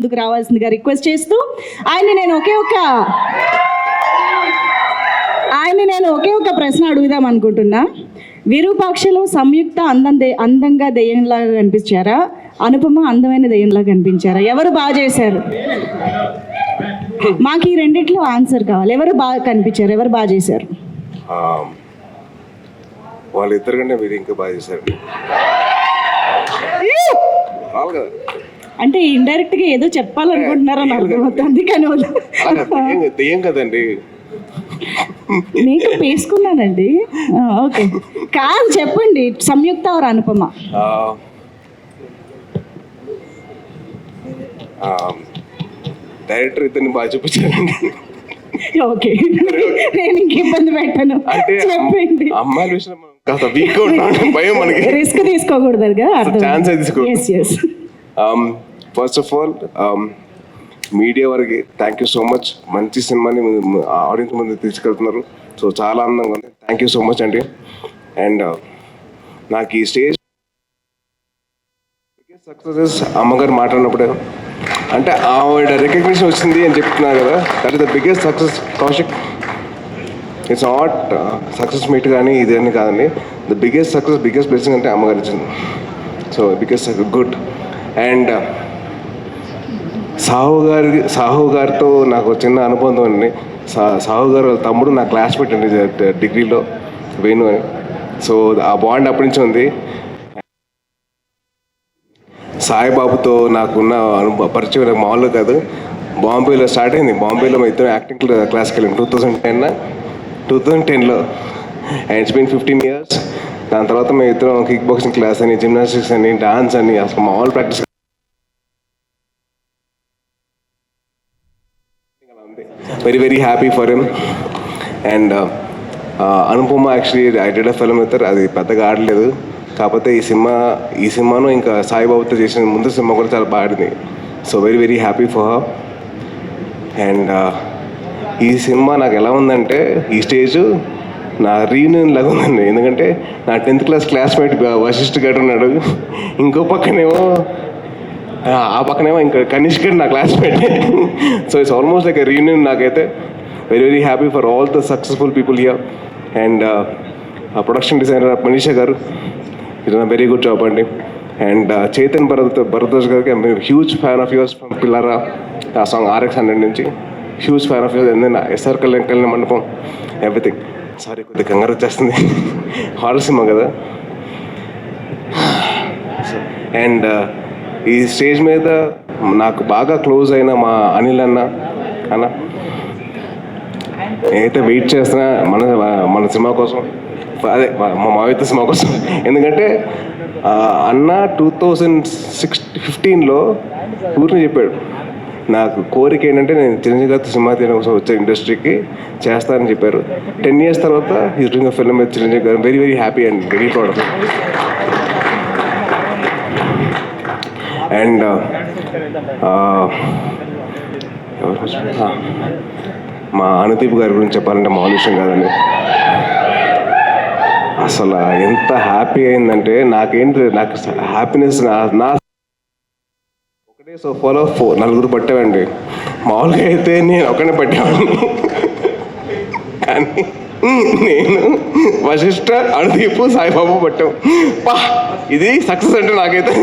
ముందుకు రావాల్సిందిగా రిక్వెస్ట్ చేస్తూ ఆయన్ని నేను ఒకే ఒక్క ఆయన్ని నేను ఒకే ఒక ప్రశ్న అడుగుదాం అనుకుంటున్నా. విరూపాక్షలో సంయుక్త అందం దే అందంగా దెయ్యంలాగా కనిపించారా? అనుపమ అందమైన దెయ్యంలాగా కనిపించారా? ఎవరు బాగా చేశారు? మాకు ఈ రెండిట్లో ఆన్సర్ కావాలి. ఎవరు బాగా కనిపించారు? ఎవరు బాగా చేశారు? వాళ్ళిద్దరు కంటే మీరు ఇంకా బాగా కదా అంటే ఇండైరెక్ట్గా ఏదో చెప్పాలనుకుంటున్నారని అర్థమవుతుంది కానీ దెయ్యం- కదండి. మేకప్ వేసుకున్నానండి. ఓకే. కాదు చెప్పండి. సంయుక్త ఆర్ అనుపమ. డైరెక్టర్ ఇద్దరిని బాగా చూపించారండి. ఓకే. నేను ఇంక ఇబ్బంది పెట్టను. చెప్పండి. అమ్మాయిల విషయం కాస్త వీక్ భయం మనకి. రిస్క్ తీసుకోకూడదు కదా ఛాన్స్ తీసుకోకూడదు. ఫస్ట్ ఆఫ్ ఆల్ మీడియా వారికి థ్యాంక్ యూ సో మచ్ మంచి సినిమాని ఆడియన్స్ ముందు తీసుకెళ్తున్నారు. సో చాలా ఆనందంగా ఉంది. థ్యాంక్ యూ సో మచ్ అండి అండ్ నాకు ఈ స్టేజ్ సక్సెస్ అమ్మగారు మాట్లాడినప్పుడే. అంటే ఆవిడ రికగ్నిషన్ వచ్చింది అని చెప్తున్నారు కదా. That is the biggest success Kaushik it's not success meet కానీ ఇది అని కాదండి. The biggest success biggest blessing అంటే అమ్మగారు ఇచ్చింది. So biggest good and Sahu గారి సాహు గారితో నాకు చిన్న అనుబంధం అండి సా సాహు గారు తమ్ముడు నా క్లాస్మేట్ అండి డిగ్రీలో వేణు అని. సో ఆ బాండ్ అప్పటి నుంచి ఉంది. సాయిబాబుతో నాకున్న అనుభవ పరిచయం నాకు కాదు. బాంబేలో స్టార్ట్ అయింది. బాంబేలో మా ఇద్దరు యాక్టింగ్ క్లాస్కి వెళ్ళాం. Two thousand ten two thousand టెన్లో. And it's been fifteen years. దాని తర్వాత మేము ఇద్దరం కిక్ బాక్సింగ్ క్లాస్ అని జిమ్నాస్టిక్స్ అని డాన్స్ అని అసలు మామూలు practice very very happy for him and Anupama actually I did a film అది పెద్దగా ఆడలేదు. కాకపోతే ఈ సినిమా ఈ సినిమాను ఇంకా సాయిబాబుతో చేసిన ముందు సినిమా కూడా చాలా బాగా so very very happy for her and ఈ సినిమా నాకు ఎలా ఉందంటే ఈ స్టేజ్ నా రీయూనియన్ లాగా ఉందండి. ఎందుకంటే నా టెన్త్ క్లాస్ క్లాస్మేట్ వశిష్ఠ గారు ఉన్నాడు. ఇంకో పక్కనేమో ఆ, పక్కనేమో ఇంకా కనిష్క్ నా classmate so it's almost like reunion నాకైతే. Very very happy for all the successful people here and production designer Manisha గారు. ఇది వెరీ గుడ్ జాబ్ అండి. అండ్ చైతన్ భరత్ భరద్వాజ్ గారికి huge fan of yours from Pillaraa ఆ సాంగ్ ఆర్ఎక్స్ హండ్రెడ్ నుంచి. Huge fan of yours and SR Kalyan Kalyana Mandapam everything sorry కొద్దిగా కంగారు వచ్చేస్తుంది. Horror cinema కదా. అండ్ ఈ స్టేజ్ మీద నాకు బాగా క్లోజ్ అయిన మా అనిల్ అన్న అన్న. నేనైతే వెయిట్ చేస్తున్నా మన మన సినిమా కోసం. అదే మా మావిత సినిమా కోసం. ఎందుకంటే అన్న టూ థౌజండ్ సిక్స్ ఫిఫ్టీన్లో ఊరిని చెప్పాడు నాకు కోరిక ఏంటంటే నేను చిరంజీవి గారితో సినిమా తీయడం కోసం వచ్చే ఇండస్ట్రీకి చేస్తానని చెప్పారు. టెన్ ఇయర్స్ తర్వాత ఈ డూయింగ్ ఫిల్మ్ చిరంజీవి గారు. Very very happy and very proud of and మా అనుదీప్ గారి గురించి చెప్పాలంటే మామూలు విషయం కాదండి. అసలు ఎంత హ్యాపీ అయిందంటే నాకేంటి నాకు హ్యాపీనెస్ నా నా ఒకటే సోఫాలో ఫో నలుగురు పట్టామండి. మామూలుగా అయితే నేను ఒకనే పట్టేవాడిని. కానీ నేను వశిష్ఠ అనుదీప్ సాయిబాబు పట్టాం. పా ఇది సక్సెస్ అంటే నాకైతే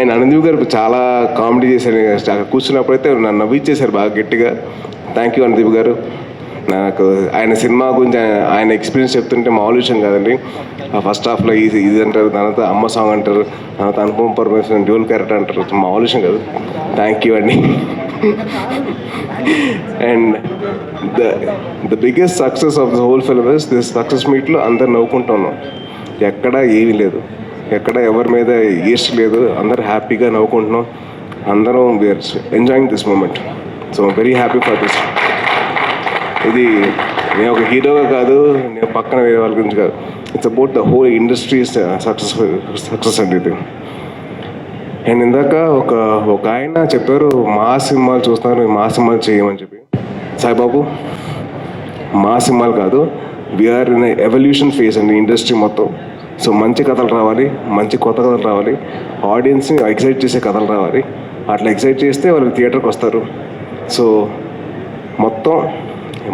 అండ్ అనందీవ్ గారు చాలా కామెడీ చేశారు. అక్కడ కూర్చున్నప్పుడైతే నన్ను నవ్విచ్చేశారు బాగా గట్టిగా. థ్యాంక్ యూ అనుదీప్ గారు. నాకు ఆయన సినిమా గురించి ఆయన- ఎక్స్పీరియన్స్ చెప్తుంటే మామూలు విషయం కాదండి. ఆ ఫస్ట్ హాఫ్లో ఇది ఇది అంటారు తర్వాత అమ్మ సాంగ్ అంటారు తర్వాత అనుపమ పరమేశ్వరన్ డ్యూల్ క్యారెక్టర్ అంటారు. మామూలు విషయం కాదు. థ్యాంక్ యూ అండి. And the the biggest success of the whole film is this success మీట్లో అందరు నవ్వుకుంటున్నాం ఎక్కడ ఏమీ లేదు. ఎక్కడ ఎవరి మీద ఈస్ట్ లేదు. అందరు హ్యాపీగా నవ్వుకుంటున్నాం. అందరం we are enjoying this moment so very happy for this ఇది నేను ఒక హీరోగా కాదు నేను పక్కన వేరే వాళ్ళ గురించి కాదు. It's about the whole industry successful success అండి ఇది అండ్ ఇందాక ఒక ఒక ఆయన చెప్పారు మా సినిమాలు చూస్తున్నారు మా సినిమాలు చేయమని చెప్పి. సాయిబాబు మా సినిమాలు కాదు we are in evolution phase అండి ఇండస్ట్రీ మొత్తం. సో మంచి కథలు రావాలి మంచి కొత్త కథలు రావాలి ఆడియన్స్ని ఎక్సైట్ చేసే కథలు రావాలి. అట్లా ఎక్సైట్ చేస్తే వాళ్ళు థియేటర్కి వస్తారు. సో మొత్తం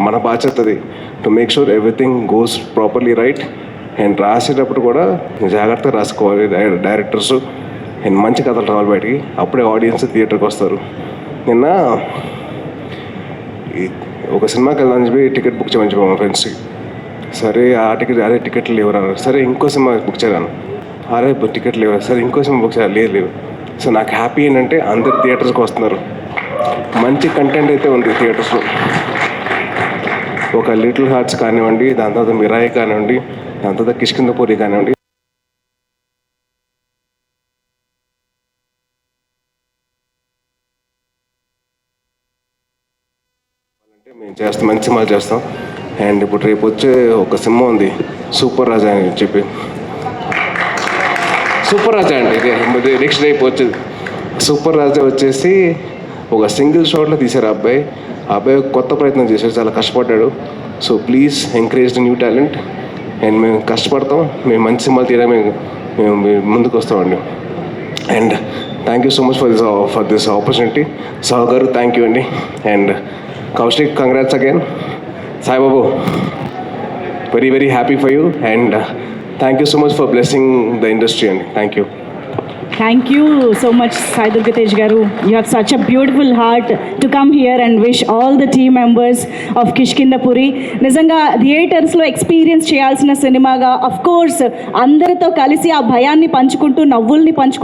మన బాధ్యత అది. To make sure everything goes properly right and రాసేటప్పుడు కూడా జాగ్రత్తగా రాసుకోవాలి డైరెక్టర్స్ అండ్ మంచి కథలు రావాలి బయటికి. అప్పుడే ఆడియన్స్ థియేటర్కి వస్తారు. నిన్న ఒక సినిమాకి వెళ్దామని చెప్పి టికెట్ బుక్ చేయమని చెప్పాము మా ఫ్రెండ్స్కి సరే ఆ టికెట్ అరే టికెట్లు లేవు అన్నారు. సరే ఇంకో సినిమా బుక్ చేయాలను అరే ఇప్పుడు టికెట్లు లేవు? సరే ఇంకో సినిమా బుక్ చేయాలి లేదు లేవు సో నాకు హ్యాపీ ఏంటంటే అందరు థియేటర్స్కి వస్తున్నారు. మంచి కంటెంట్ అయితే ఉంది థియేటర్స్లో. ఒక లిటిల్ హార్ట్స్ కానివ్వండి దాని తర్వాత మిరాయి కానివ్వండి దాని తర్వాత కిష్కిందపూరి కానివ్వండి. అంటే మేము చేస్తాం మంచి సినిమాలు చేస్తాం. అండ్ ఇప్పుడు రేపు వచ్చే ఒక సినిమా ఉంది సూపర్ రాజా అని చెప్పి. సూపర్ రాజా అండి ఇది. నెక్స్ట్ రేపు వచ్చేది. సూపర్ రాజా వచ్చేసి ఒక సింగిల్ షాట్లో తీశారు ఆ అబ్బాయి. ఆ అబ్బాయి కొత్త ప్రయత్నం చేశాడు చాలా కష్టపడ్డాడు. So please encourage the new talent and మేము కష్టపడతాం మేము మంచి సినిమాలు తీయడం మేము ముందుకు వస్తామండి. And thank you so much for this for this opportunity Sahu గారు థ్యాంక్ యూ అండి. And Kaushik congrats again Saibabu very very happy for you and thank you so much for blessing the industry అండి thank you thank you so much Sai Durga Tej గారు you have such a beautiful heart to come here and wish all the team members of Kishkindhapuri నిజంగా థియేటర్స్లో experience చేయాల్సిన సినిమాగా of course అందరితో కలిసి ఆ భయాన్ని పంచుకుంటూ నవ్వుల్ని పంచుకుంటూ